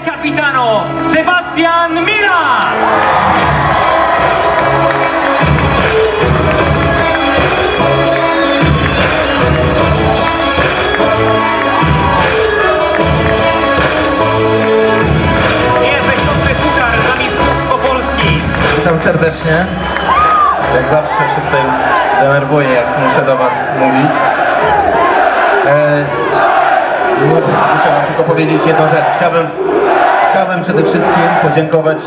Capitano puchar za Mistrzostwo Polski. Witam serdecznie. Jak zawsze się tutaj denerwuję, jak muszę do Was mówić. E, muszę, muszę Wam tylko powiedzieć jedną rzecz. Chciałbym, chciałbym przede wszystkim podziękować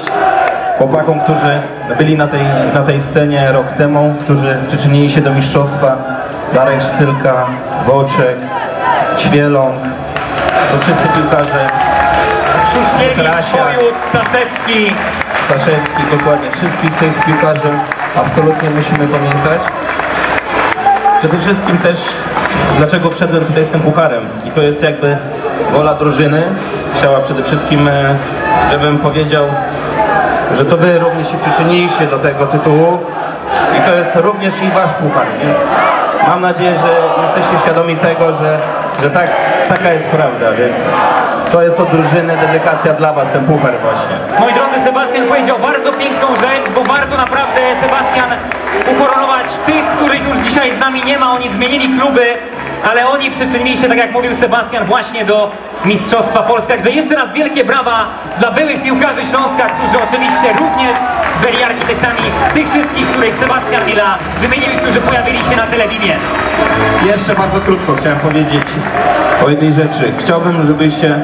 chłopakom, którzy byli na tej, na tej scenie rok temu, którzy przyczynili się do mistrzostwa. Darek Sztylka, Wołczek, Ćwieląg, to wszyscy piłkarze, Krasia. Staszewski. Staszewski, dokładnie wszystkich tych piłkarzy absolutnie musimy pamiętać. Przede wszystkim też, dlaczego wszedłem tutaj z tym pucharem. I to jest jakby wola drużyny. Chciała przede wszystkim, e, żebym powiedział, że to wy również się przyczyniliście do tego tytułu. I to jest również i wasz puchar, więc mam nadzieję, że jesteście świadomi tego, że, że tak, taka jest prawda, więc to jest od drużyny dedykacja dla was, ten puchar właśnie. Moi drodzy, Sebastian powiedział bardzo piękną rzecz, bo warto naprawdę, Sebastian, ukoronować tych, których już dzisiaj z nami nie ma. Oni zmienili kluby, ale oni przyczynili się, tak jak mówił Sebastian, właśnie do Mistrzostwa Polski. Także jeszcze raz wielkie brawa dla byłych piłkarzy Śląska, którzy oczywiście również byli architektami tych wszystkich, których Sebastian Mila wymienił którzy pojawili się na telewizji. Jeszcze bardzo krótko chciałem powiedzieć o jednej rzeczy. Chciałbym, żebyście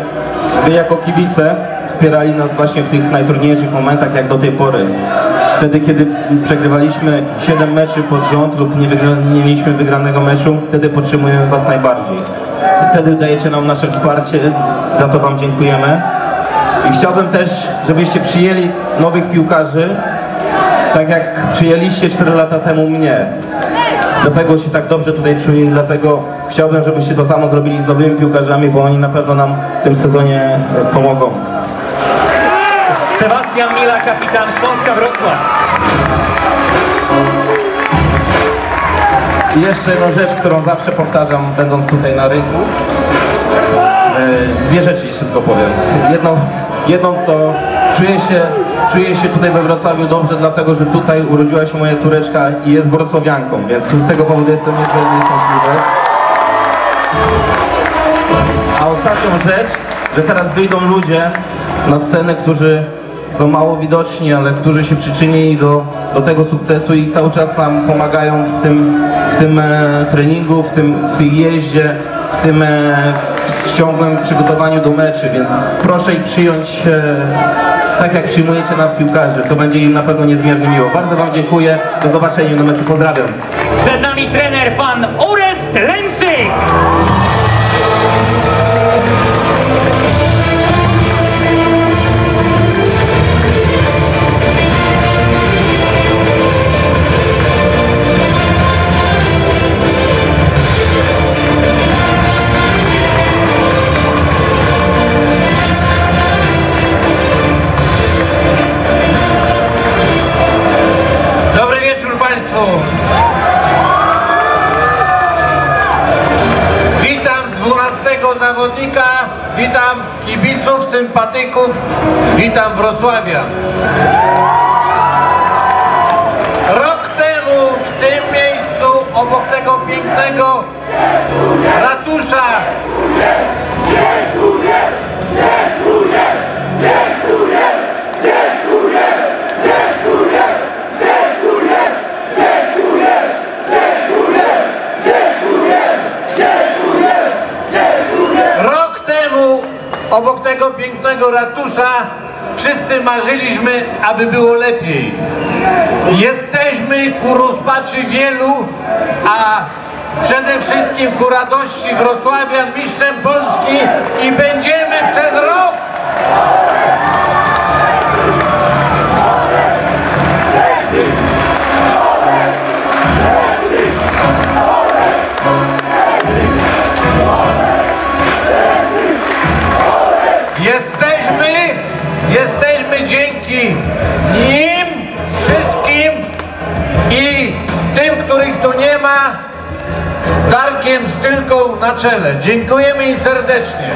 wy jako kibice wspierali nas właśnie w tych najtrudniejszych momentach, jak do tej pory. Wtedy, kiedy przegrywaliśmy 7 meczy pod rząd lub nie, wygra, nie mieliśmy wygranego meczu, wtedy potrzebujemy was najbardziej. Wtedy dajecie nam nasze wsparcie, za to wam dziękujemy. I chciałbym też, żebyście przyjęli nowych piłkarzy, tak jak przyjęliście 4 lata temu mnie. Dlatego się tak dobrze tutaj czuję i dlatego chciałbym, żebyście to samo zrobili z nowymi piłkarzami, bo oni na pewno nam w tym sezonie e, pomogą. Sebastian Mila, kapitan Śląska Wrocław. I jeszcze jedną rzecz, którą zawsze powtarzam, będąc tutaj na rynku. E, Dwie rzeczy jeszcze tylko powiem. Jedną, jedną to czuję się, czuję się tutaj we Wrocławiu dobrze, dlatego że tutaj urodziła się moja córeczka i jest wrocławianką, więc z tego powodu jestem niezmiernie szczęśliwy. A ostatnią rzecz, że teraz wyjdą ludzie na scenę, którzy są mało widoczni, ale którzy się przyczynili do, do tego sukcesu i cały czas nam pomagają w tym, w tym e, treningu, w tym w jeździe, w tym e, w ciągłym przygotowaniu do meczy, więc proszę ich przyjąć e, tak jak przyjmujecie nas piłkarzy. To będzie im na pewno niezmiernie miło. Bardzo Wam dziękuję. Do zobaczenia na meczu. Pozdrawiam. Przed nami trener pan Orest zawodnika, witam kibiców, sympatyków, witam Wrocławia. Rok temu w tym miejscu, obok tego pięknego ratusza, Rok temu obok tego pięknego ratusza wszyscy marzyliśmy, aby było lepiej. Jesteśmy ku rozpaczy wielu, a przede wszystkim ku radości Wrocławian mistrzem Polski i będziemy przez rok nim wszystkim i tym, których tu nie ma, z Darkiem Stylką na czele. Dziękujemy im serdecznie.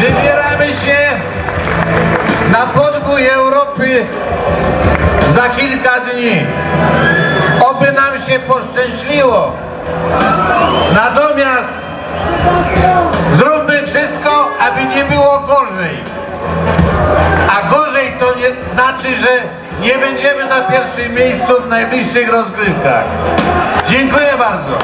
Wybieramy się na podbój Europy za kilka dni. Oby nam się poszczęśliło. Natomiast nie znaczy, że nie będziemy na pierwszym miejscu w najbliższych rozgrywkach. Dziękuję bardzo.